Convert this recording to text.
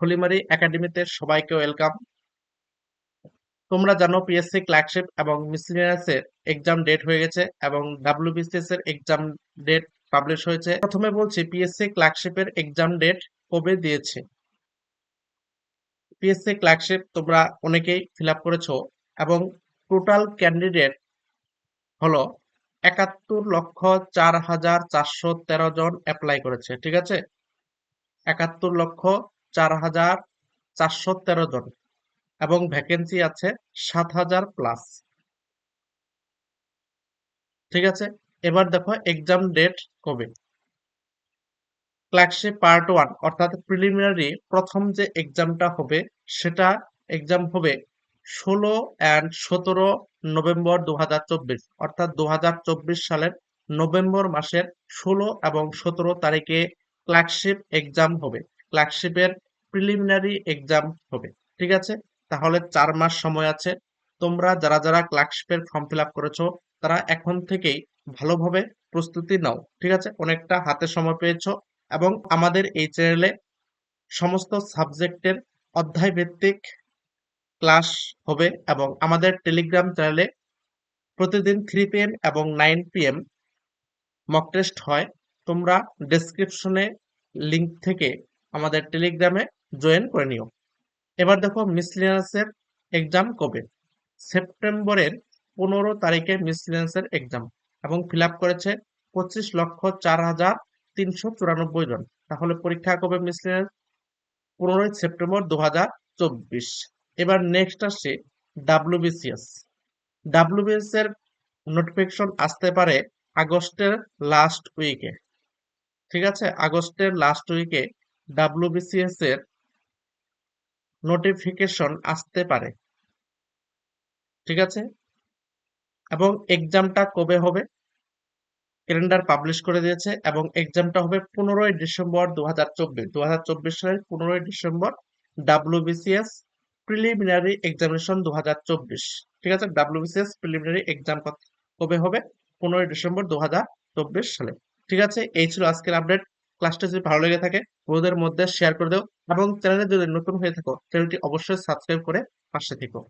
হলিমারি একাডেমিতে সবাইকে ওয়েলকাম। তোমরা জানো পিএসসি ক্লার্কশিপ এবং মিসলিনিয়াস এর এক্সাম ডেট হয়ে গেছে এবং ডাব্লিউবিসিএস এর এক্সাম ডেট পাবলিশ হয়েছে। প্রথমে বলছি পিএসসি ক্লার্কশিপের এক্সাম ডেট কবে দিয়েছে? পিএসসি ক্লার্কশিপ তোমরা অনেকেই ফিল আপ করেছ এবং টোটাল ক্যান্ডিডেট হলো একাত্তর লক্ষ চার হাজার চারশো তেরো জন অ্যাপ্লাই করেছে, ঠিক আছে? একাত্তর লক্ষ চার হাজার চারশো তেরো জন এবং ভ্যাকেন্সি আছে সাত হাজার প্লাস ঠিক আছে? এবার দেখো এক্সাম ডেট কবে? ক্লার্কশিপ পার্ট ওয়ান অর্থাৎ প্রিলিমিনারি প্রথম যে এক্সামটা হবে, সেটা এক্সাম হবে ষোলো অ্যান্ড সতেরো নভেম্বর দু হাজার চব্বিশ, অর্থাৎ দু হাজার চব্বিশ সালের নভেম্বর মাসের ষোলো এবং সতেরো তারিখে ক্লার্কশিপ এক্সাম হবে। ক্লার্কশিপের প্রিলিমিনারি এক্সাম হবে, ঠিক আছে? তাহলে চার মাস সময় আছে। তোমরা যারা যারা ক্লার্কশিপের ফর্ম ফিল আপ করেছ, তারা এখন থেকেই ভালোভাবে প্রস্তুতি নাও, ঠিক আছে? অনেকটা হাতে সময় পেয়েছ এবং আমাদের এই চ্যানেলে সমস্ত সাবজেক্টের অধ্যায় ভিত্তিক ক্লাস হবে এবং আমাদের টেলিগ্রাম চ্যানেলে প্রতিদিন থ্রি পিএম এবং নাইন পিএম মক টেস্ট হয়। তোমরা ডেসক্রিপশনে লিংক থেকে আমাদের টেলিগ্রামে জয়েন করে নিও। এবার দেখো মিসলিনাসের এক্সাম কবে? সেপ্টেম্বরের পনেরো তারিখে মিসলিনাসের এক্সাম এবং ফিল করেছে পঁচিশ লক্ষ চার হাজার তিনশো চুরানব্বই জন। তাহলে পরীক্ষা কবে মিসলিনাস পনেরোই সেপ্টেম্বর দু হাজার চব্বিশ। এবার নেক্সট আসছে ডাব্লিউবিসিএস। ডাব্লিউবিএস এর নোটিফিকেশন আসতে পারে আগস্টের লাস্ট উইকে ঠিক আছে? আগস্টের লাস্ট উইকে ডাব্লিউবিসিএস এর নোটিফিকেশন আসতে পারে। ঠিক আছে? এবং এক্সামটা কবে হবে? ক্যালেন্ডার পাবলিশ করে দিয়েছে এবং এক্সামটা হবে পনেরোই ডিসেম্বর দু হাজার চব্বিশ। দু হাজার চব্বিশ সালের পনেরোই ডিসেম্বর ডাব্লিউবিসিএস প্রিলিমিনারি এক্সামিনেশন দু হাজার চব্বিশ। ঠিক আছে? ডাব্লিউবিসিএস প্রিলিমিনারি এক্সাম কবে হবে? পনেরোই ডিসেম্বর দু হাজার চব্বিশ সালে। ঠিক আছে? এই ছিল আজকের আপডেট ক্লাসটা যদি ভালো লেগে থাকে, বন্ধুদের মধ্যে শেয়ার করে দাও এবং চ্যানেলে যদি নতুন হয়ে থাকো চ্যানেলটি অবশ্যই সাবস্ক্রাইব করে পাশে থেকো।